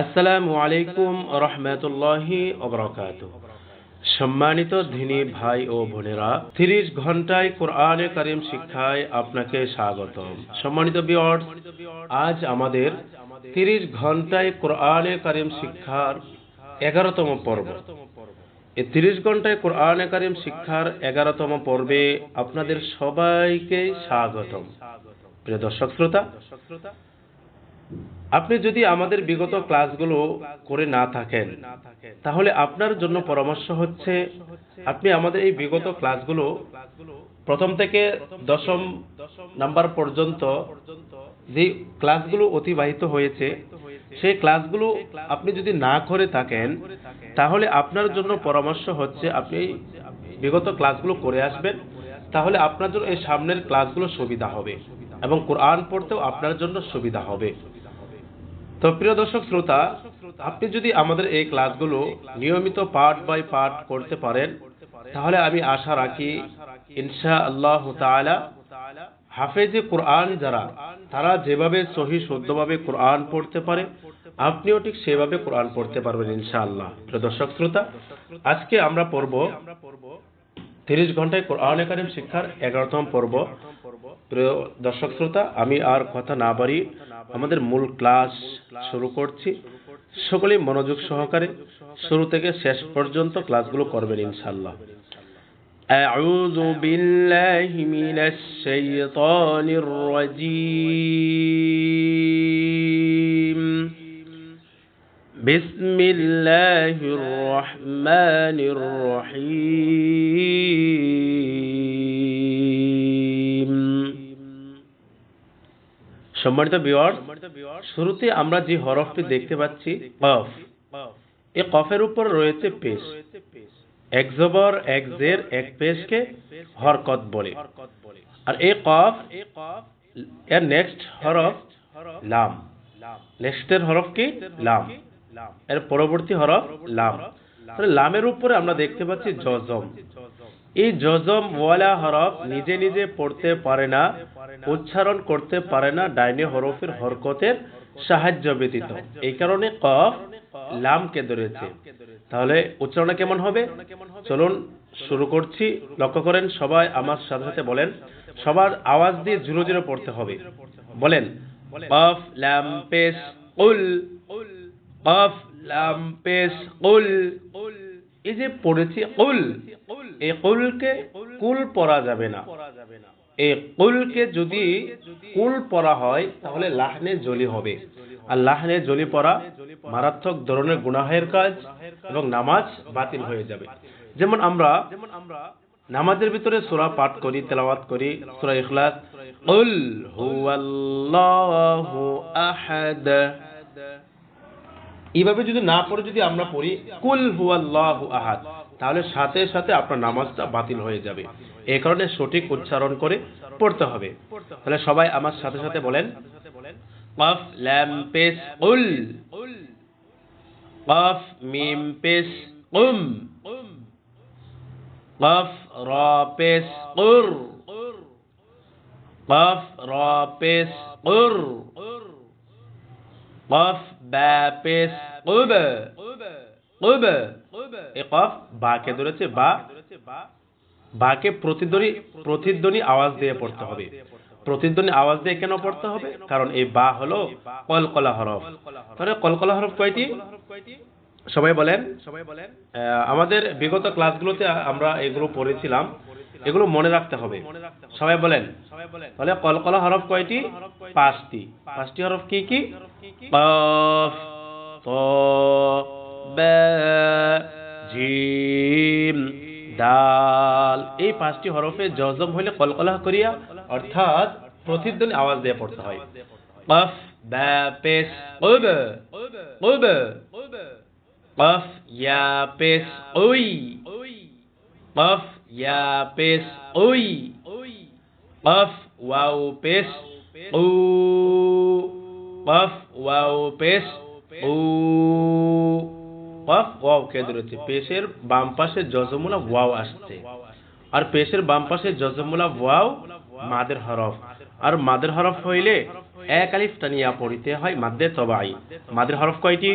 আসসালামু আলাইকুম রহমতুল্লাহি অবরাকাত সম্মানিত ধিনী ভাই ও বোনেরা, তিরিশ ঘন্টায় কোরআনে কারিম শিক্ষায় আপনাকে স্বাগত সম্মানিত বিয়র্স আজ আমাদের তিরিশ ঘন্টায় কোরআনে কারিম শিক্ষার এগারোতম পর্ব। এই তিরিশ ঘন্টায় কোরআনে কারিম শিক্ষার এগারোতম পর্বে আপনাদের সবাইকে স্বাগতম। প্রিয় দর্শক শ্রোতা আপনি যদি আমাদের বিগত ক্লাসগুলো করে না থাকেন, তাহলে আপনার জন্য পরামর্শ হচ্ছে আপনি আমাদের এই বিগত ক্লাসগুলো প্রথম থেকে দশম নাম্বার পর্যন্ত যে ক্লাসগুলো অতিবাহিত হয়েছে, সেই ক্লাসগুলো আপনি যদি না করে থাকেন, তাহলে আপনার জন্য পরামর্শ হচ্ছে আপনি বিগত ক্লাসগুলো করে আসবেন, তাহলে আপনার জন্য এই সামনের ক্লাসগুলো সুবিধা হবে এবং কোরআন পড়তেও আপনার জন্য সুবিধা হবে। তো প্রিয় দর্শক শ্রোতা, আপনি যদি আমাদের এই ক্লাসগুলো নিয়মিত পার্ট বাই পার্ট করতে পারেন, তাহলে আমি আশা রাখি ইনশা আল্লাহ তাআলা হাফেজে কোরআন যারা, তারা যেভাবে সহি শুদ্ধভাবে কোরআন পড়তে পারে, আপনিও ঠিক সেভাবে কোরআন পড়তে পারবেন ইনশাআল্লাহ। প্রিয় দর্শক শ্রোতা, আজকে আমরা পড়ব তিরিশ ঘন্টায় কোরআন কারিম শিক্ষার এগারোতম পর্ব। প্রিয় দর্শক শ্রোতা আমি আর কথা না বাড়ি আমাদের মূল ক্লাস শুরু করছি সকলেই মনোযোগ সহকারে শুরু থেকে শেষ পর্যন্ত ক্লাসগুলো করবেন ইনশাল্লাহ أعوذ بالله من الشيطان الرجيم بسم الله الرحمن الرحيم সম্মানিত বিওয়ার শুরুতে আমরা যে হরফটি দেখতে পাচ্ছি, কফ। এই কফের উপর রয়েছে পেশ এক জবর, এক জের, এক পেশকে হরকত বলে। আর এই কফ, এর নেক্সট হরফ লাম। নেক্সটের হরফ কি? লাম। এর পরবর্তী হরফ লাম। লামের উপরে আমরা দেখতে পাচ্ছি জজম। এই জজম ওয়ালা হরফ নিজে নিজে পড়তে পারে না, উচ্চারণ করতে পারে না ডাইনে হরফের হরকতের সাহায্য ব্যতীত। এই কারণে কফ লামকে ধরেছে। তাহলে উচ্চারণ কেমন হবে? চলুন শুরু করছি। লক্ষ্য করেন, সবাই আমার সাথে সাথে বলেন, সবার আওয়াজ দিয়ে জুরো জুরো পড়তে হবে। বলেন, কফ লাম পেশ উল, কফ লাম পেশ উল। এই যে পড়েছি কুল, এই কুলকে কুল পড়া যাবে না। এই কুলকে যদি কুল পড়া হয়, তাহলে লাহনে জলি হবে। আর লাহনে জলি পড়া মারাত্মক ধরনের গুনাহের কাজ এবং নামাজ বাতিল হয়ে যাবে। যেমন আমরা নামাজের ভিতরে সূরা পাঠ করি, তেলাওয়াত করি, সূরা ইখলাস। কুল হুয়াল্লাহু আহাদ। এইভাবে যদি না পড়ে যদি আমরা পড়ি, কুল হুয়াল্লাহু আহাদ, তাহলে সাথে সাথে আপনার নামাজটা বাতিল হয়ে যাবে। এই কারণে সঠিক উচ্চারণ করে পড়তে হবে। তাহলে সবাই আমার সাথে সাথে বলেন, কফ, ল্যাম, পেস, উল। কফ, মিম, পেস, উম। কফ, র, পেস, উর। কফ, র, পেস, উর। কফ বা পেস উব উব এ কফ বাকে ধরেছে বা। বাকে প্রতিধ্বনি প্রতিধ্বনি আওয়াজ দিয়ে পড়তে হবে। প্রতিধ্বনি আওয়াজ দিয়ে কেন পড়তে হবে? কারণ এই বা হলো কলকলা হরফ। তাহলে কলকলা হরফ কয়টি? সবাই বলেন। সবাই বলেন। আমাদের বিগত ক্লাসগুলোতে আমরা এগুলো পড়েছিলাম। এগুলো মনে রাখতে হবে। সবাই বলেন। তাহলে কলকলা হরফ কয়টি? পাঁচটি। পাঁচটি। হরফ কি কি? কফ ত বা জিম দাল। এই পাঁচটি হরফে জজম হইলে কলকলা করিয়া অর্থাৎ প্রতিধ্বনি আওয়াজ দিয়ে পড়তে হয়। কফ বা পেশ উব উব কফ ইয়া পেশ উই কফ ইয়া পেশ উই কফ ওয়াও পেশ উ কফ ওয়াও পেশ উ কফ ওয়াও কে ধরেছে পেশের বাম পাশে জজমুলা ওয়াও আসছে আর পেশের বাম পাশে জজমুলা ওয়াও মাদের হরফ আর মাদের হরফ হইলে এক আলিফ টানিয়া পড়িতে হয় মাদ্দে তবাই মাদের হরফ কয়টি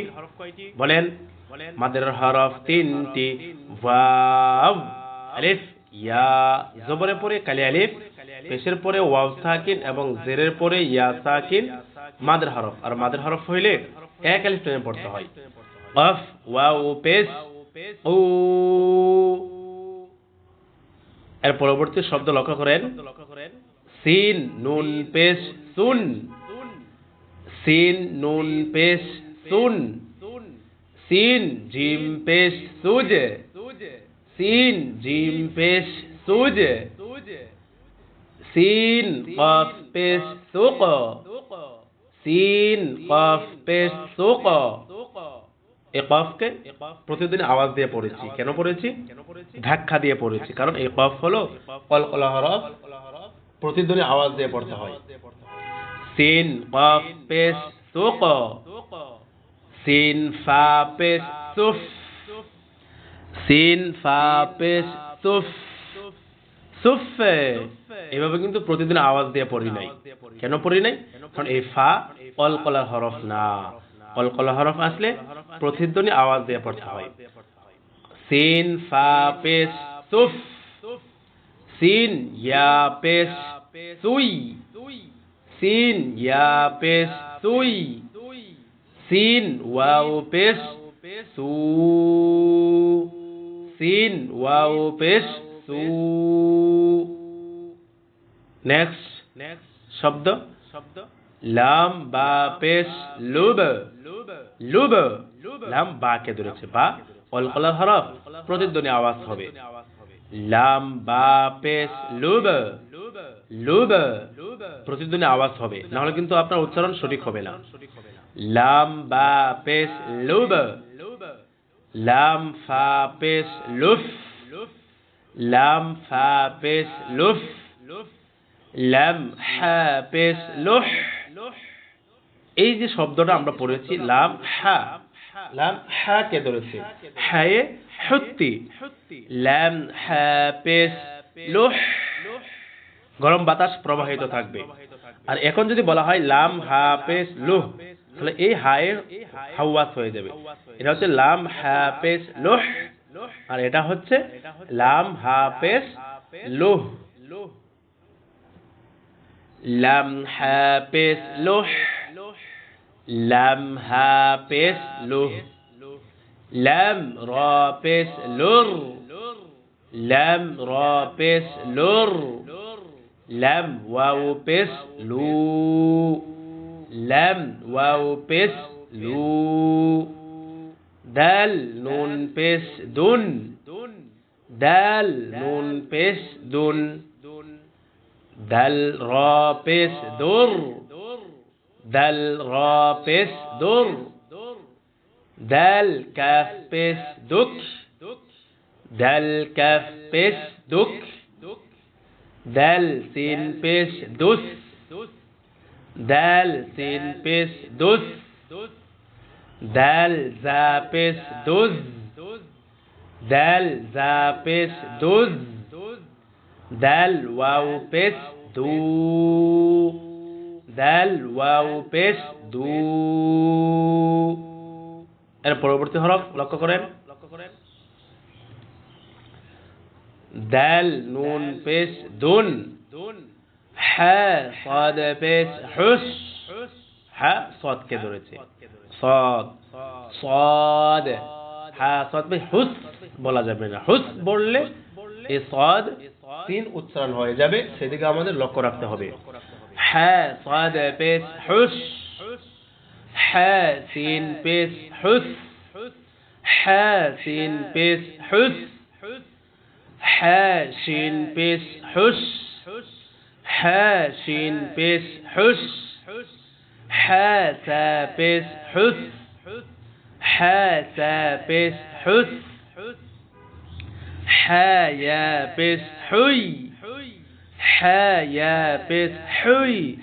বলেন মাদের হরফ তিনটি ওয়াও আলিফ, ইয়া, জবরের পরে কালি আলিফ, পেশের পরে ওয়াও সাকিন এবং জেরের পরে ইয়া সাকিন, মাদের হরফ। আর মাদের হরফ হইলে এক আলিফ টেনে পড়তে হয়। কফ ওয়াও, পেশ ও এর পরবর্তী শব্দ লক্ষ্য করেন। সিন, নুন, পেশ, সুন। সিন, নুন, পেশ, সুন। সিন, জিম, পেশ, সুজ। সিন জিম পেশ সুজ সিন কফ পেশ সুক সিন কফ পেশ সুক এই কফকে প্রতিদিন আওয়াজ দিয়ে পড়েছি। কেন পড়েছি? ধাক্কা দিয়ে পড়েছি। কারণ এই কফ হলো কলকলা হরফ। আওয়াজ দিয়ে পড়তে হয়। সিন কফ পেশ সুক সিন ফা পেশ সুফ সিন, ফা পেশ সুফ। সুফে। এভাবে কিন্তু প্রতিদিন আওয়াজ দিয়ে পড়ি নাই। কেন পড়ি নাই? কারণ এই ফা কলকলা হরফ না। কলকলা হরফ আসলে প্রতিধ্বনি আওয়াজ দিয়ে পড়তে হয়। সিন, ফা পেশ সুফ। সিন, ইয়া পেশ সুই। সিন, ইয়া পেশ সুই। সিন, ওয়াও পেশ সু। সিন ওয়াও, পেশ, সু। নেক্সট নেক্সট শব্দ। শব্দ লাম, বা, পেশ, লুব। লুব। লাম বা কে ধরেছে, বা। কলকলা হরফ, প্রতিধ্বনি আওয়াজ হবে। লাম, বা, পেশ, লুব। লুব। প্রতিধ্বনি আওয়াজ হবে। না হলে কিন্তু আপনার উচ্চারণ সঠিক হবে না। লাম, বা, পেশ, লুব। লাম ফা পেশ লুফ। লাম ফা পেশ লুফ। লাম হা পেশ লুহ। এই যে শব্দটা আমরা পড়েছি, লাম হা। লাম হা কে ধরেছে। হায়ে হত্তি। লাম হা পেশ লুহ। গরম বাতাস প্রবাহিত থাকবে। আর এখন যদি বলা হয় লাম হা পেশ লুহ তাহলে এই হায়ের হাওয়াস হয়ে যাবে। এটা হচ্ছে লাম, হা, পেশ, লুহ। আর এটা হচ্ছে লাম, হা, পেশ, লুহ। লাম, হা, পেশ, লুহ। লাম, হা, পেশ, লুহ। লাম, র, পেশ, লুর। লাম, র, পেশ, লুর। লাম, ওয়াও, পেশ, লু। লাম ওয়াও পেশ লু দাল নুন পেশ দুন দাল নুন পেশ দুন দাল র পেশ দুর দাল র পেশ দুর দাল কাফ পেশ দুক দাল কাফ পেশ দুক দাল সিন পেশ দুস দাল সিন পেশ দুস। দাল জা পেশ দুজ দাল জা পেশ দুজ দাল ওয়াও পেশ দু। দাল ওয়াও পেশ দু। এর পরবর্তী হরফ লক্ষ্য করেন লক্ষ্য করেন। দাল নুন পেশ দুন। হ্যাঁ সদ পেশ হুস। হ্যাঁ সদকে ধরেছে। সদ। সদ। হ্যাঁ সদ পেশ হুস বলা যাবে না। হুস বললে এই সদ তিন উচ্চারণ হয়ে যাবে, সেদিকে আমাদের লক্ষ্য রাখতে হবে। হ্যাঁ সদ পেশ হুস। হ্যাঁ সিন পেশ হুস। হ্যাঁ সিন পেশ হুস। হ্যাঁ সিন পেশ হুস। পেশ হুস। হ্যাঁ সা পেশ হুস। হ্যাঁ সা পেশ হুস। হ্যাঁ ইয়া পেশ হুই। হ্যাঁ ইয়া পেশ হুই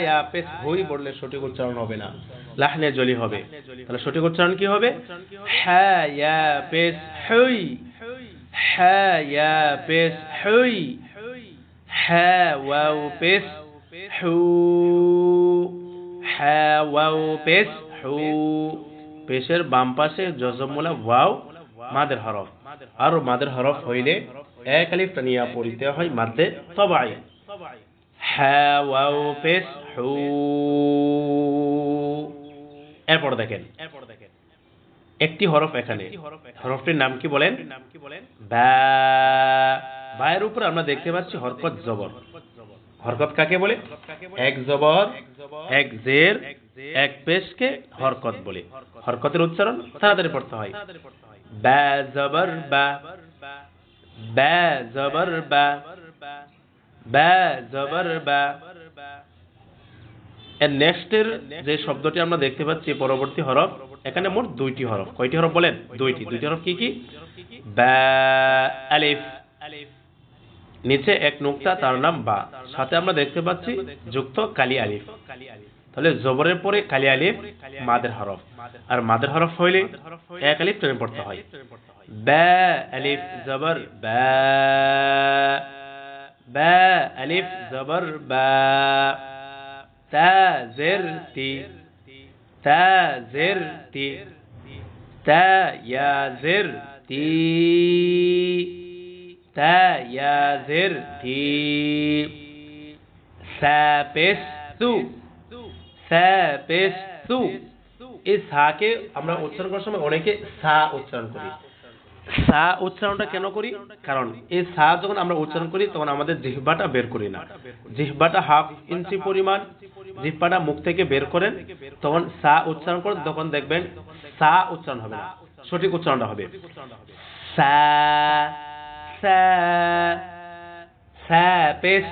ইয়া পেশ হুই বললে সঠিক উচ্চারণ হবে না। লাহনে জলি হবে। তাহলে সঠিক উচ্চারণ কি হবে? হ্যাঁ পেশ হুই। পেশ হু। হ্যাঁ ওয়াও পেশ হু। পেশের বাম পাশে জজমুলা ওয়াও মাদের হরফ। আর মাদের হরফ হইলে এক আলিফ টানিয়া পড়িতে হয় মাদ্দে তবাই। হ্যাঁ পেশ হু। এরপর দেখেন। একটি হরফ এখানে। হরফটির নাম কি বলেন? নাম কি বলেন? বা বায়ের উপর আমরা দেখতে পাচ্ছি হরকত জবর। হরকত কাকে বলে? এক জবর এক জের এক পেশকে হরকত বলে। হরকতের উচ্চারণ তাড়াতাড়ি পড়তে হয়। বা জবর বা বা জবর বা বা জবর বা এর নেক্সটের যে শব্দটি আমরা দেখতে পাচ্ছি পরবর্তী হরফ। এখানে মোট দুইটি হরফ। কয়টি হরফ বলেন? দুইটি। দুইটি হরফ কি কি? আলিফ। নিচে এক নুক্তা, তার নাম বা। সাথে আমরা দেখতে পাচ্ছি যুক্ত কালি আলিফ। তাহলে জবরের পরে কালি আলিফ, মাদের হরফ। আর মাদের হরফ হইলে এক আলিফ টেনে পড়তে হয়। বা, আলিফ, জবর আলিফ, জবর তা, জের, তি। জের তি সা পেশ সু সা পেশ সু এই সাকে আমরা উচ্চারণ করার সময় অনেকে সা উচ্চারণ করি। সা উচ্চারণটা কেন করি? কারণ এই সা যখন আমরা উচ্চারণ করি, তখন আমাদের জিহ্বাটা বের করি না। জিহ্বাটা হাফ ইঞ্চি পরিমাণ জিহ্বাটা মুখ থেকে বের করেন, তখন সা উচ্চারণ করেন, তখন দেখবেন সা উচ্চারণ হবে না, সঠিক উচ্চারণটা হবে। সা সা পেশ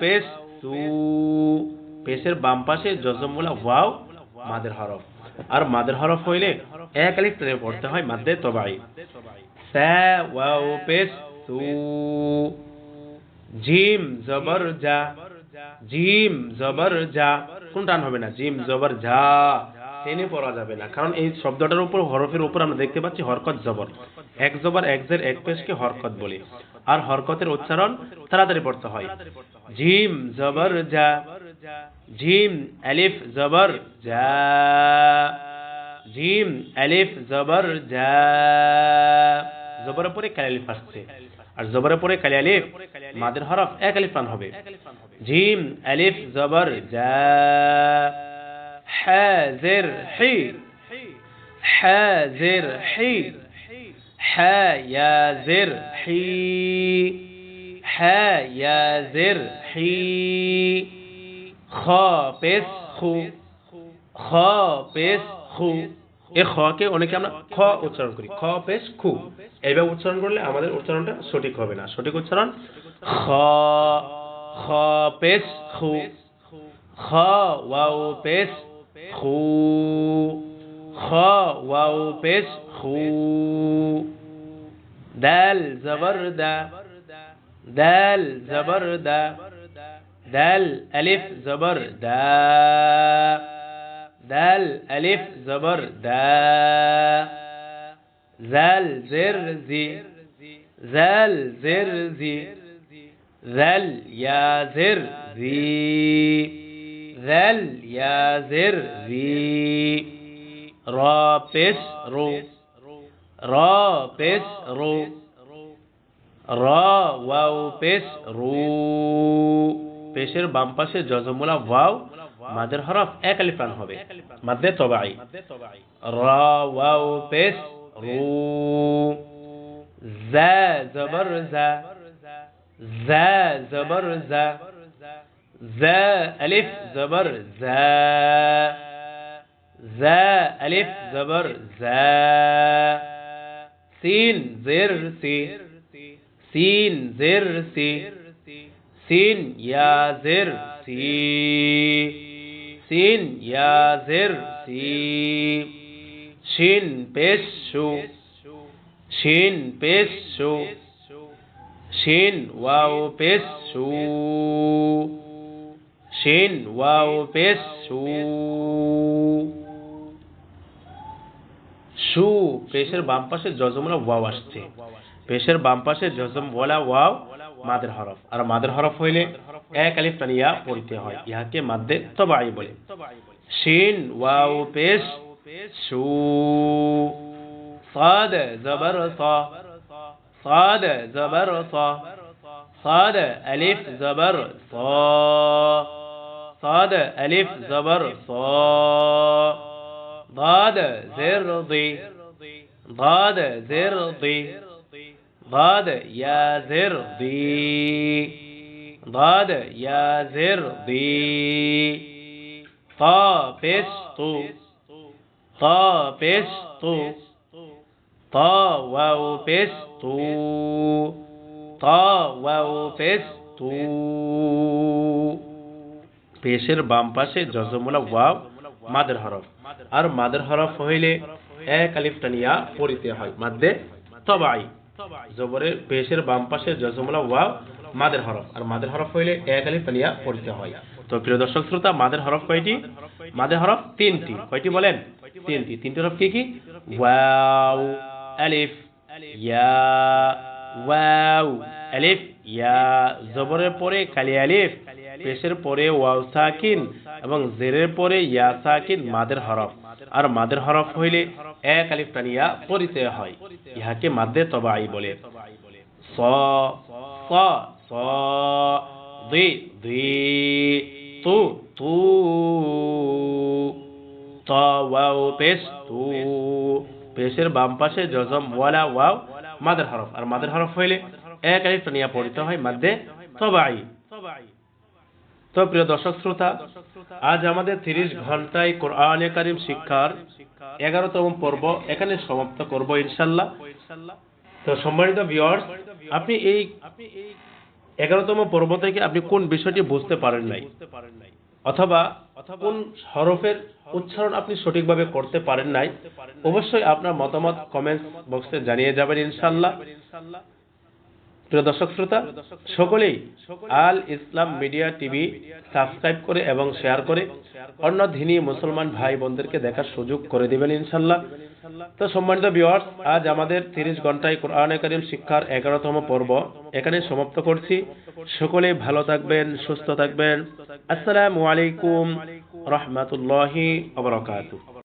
পেশ পেশের বাম পাশে জজমুলা ওয়াও, মাদের হরফ। আর মাদের হরফ হইলে এক আলিফ টেনে পড়তে হয় মাদ্দে তবাই। সা, ওয়াও, পেশ, সু, জিম, জবর, জা। জিম, জবর যা কোন টান হবে না? জিম, জবর, ঝা। টেনে পড়া যাবে না। কারণ এই শব্দটার উপর, হরফের উপর আমরা দেখতে পাচ্ছি হরকত জবর। এক জবর, এক জের, এক পেশকে হরকত বলি। আর হরকতের উচ্চারণ তাড়াতাড়ি পড়তে হয়। জিম, জবর যা জিম আলিফ, জবর, জা। জিম আলিফ, জবর, জা। জবরের পরে কালি আলিফ আসছে। আর জবরের পরে কালি আলিফ, মাদের হরফ এক আলিফ টান হবে। জিম আলিফ, জবর, জা। হাজির, হি। হাজির, হি। হায়াজির হি। হায়াজির, হি। খ পেশ খু, খ পেশ খু। এ খকে অনেকে আমরা খ উচ্চারণ করি। খ পেশ খু। এইভাবে উচ্চারণ করলে আমাদের উচ্চারণটা সঠিক হবে না। সঠিক উচ্চারণ? খ খ পেশ খু, খ ওয়াও পেশ খু, খ ওয়াও পেশ খু। দাল জবর দা দাল জবর দা دال ألف زبر دا. دال ألف زبر دا. زال زر زي. زال زر زي. ذل يا زر زي. ذل يا زر زي. رابس رو. رابس رو. را واو بس رو. পেশের বাম পাশে জজমুলা ওয়াও মাদের হরফ এক আলিফান হবে মাদে তবাই রা ওয়াও পেশ রু জা জবর জা জা জবর জা জা আলিফ জবর জা জা আলিফ জবর জা সিন জের সি সিন জের সি সিন ইয়াজের সি। সিন ইয়াজের সি। শিন পেশু। শিন পেশু। শিন ওয়াও পেশু। শিন ওয়াও পেশু। সু পেশের বাম পাশে জজমলা ওয়াও আসছে। পেশের বাম পাশে জজমওয়ালা ওয়াও মাদের হরফ আর মাদের হরফ হইলে এক আলিফ টানিয়া পড়তে হয় ইহাকে মাদ্দে তবাই বলে শিন ওয়াও পেশ শু صاد زبر صا صاد زبر صا صاد ألف زبر صا صاد ألف زبر صا ضاد زر ضي ضاد زر ضي ضاد يا زر ضي ضاد يا زر ضي طا بس طو طا بس طو طا واو بس طو طا واو بس طو পেশের বাম পাশে জজমুলা ওয়াও মাদের হরফ আর মাদের হরফ হইলে এক আলিফ টানিয়া পড়িতে হয় মাদ্দে তবাই জবরের পেশের বাম পাশে জজমুলা ওয়াও, মাদের হরফ। আর মাদের হরফ হইলে এক আলিফ টানিয়া পড়িতে হয়। তো প্রিয় দর্শক শ্রোতা, মাদের হরফ কয়টি? মাদের হরফ তিনটি। কয়টি বলেন? তিনটি। তিনটি হরফ কি কি? ওয়াও, আলিফ, ইয়া, ওয়াও, আলিফ, ইয়া। জবরের পরে কালি আলিফ, পেশের পরে ওয়াও সাকিন এবং জেরের পরে ইয়া সাকিন, মাদের হরফ। আর মাদের হরফ হইলে এক আলিফ পরিতে হয়। ইহাকে মাদ্দে তবাই বলে। তু ওয়াও তু। পেশের বাম পাশে জজম ওয়ালা, ওয়াও, মাদের হরফ। আর মাদের হরফ হইলে এক আলিফ টানিয়া পড়িতে হয় মাদ্দে তবাই তো প্রিয় দর্শক শ্রোতা, আজ আমাদের তিরিশ ঘন্টায় কোরআনে কারিম শিক্ষার এগারোতম পর্ব এখানে সমাপ্ত করব ইনশাল্লাহ তো সম্মানিত ভিওয়ার্স আপনি এই এগারোতম পর্ব থেকে আপনি কোন বিষয়টি বুঝতে পারেন নাই? অথবা কোন হরফের উচ্চারণ আপনি সঠিকভাবে করতে পারেন নাই? অবশ্যই আপনার মতামত কমেন্ট বক্সে জানিয়ে যাবেন ইনশাল্লাহ প্রিয় দর্শক শ্রোতা, সকলেই আল ইসলাম মিডিয়া টিভি সাবস্ক্রাইব করে এবং শেয়ার করে অন্য ধিনী মুসলমান ভাই বোনদেরকে দেখার সুযোগ করে দিবেন ইনশাল্লাহ। তো সম্মানিত বিওয়ার্স আজ আমাদের তিরিশ ঘন্টায় কোরআনে করিম শিক্ষার এগারোতম পর্ব এখানে সমাপ্ত করছি। সকলেই ভালো থাকবেন, সুস্থ থাকবেন। আসসালামু আলাইকুম রহমতুল্লাহি আবরকাতুহ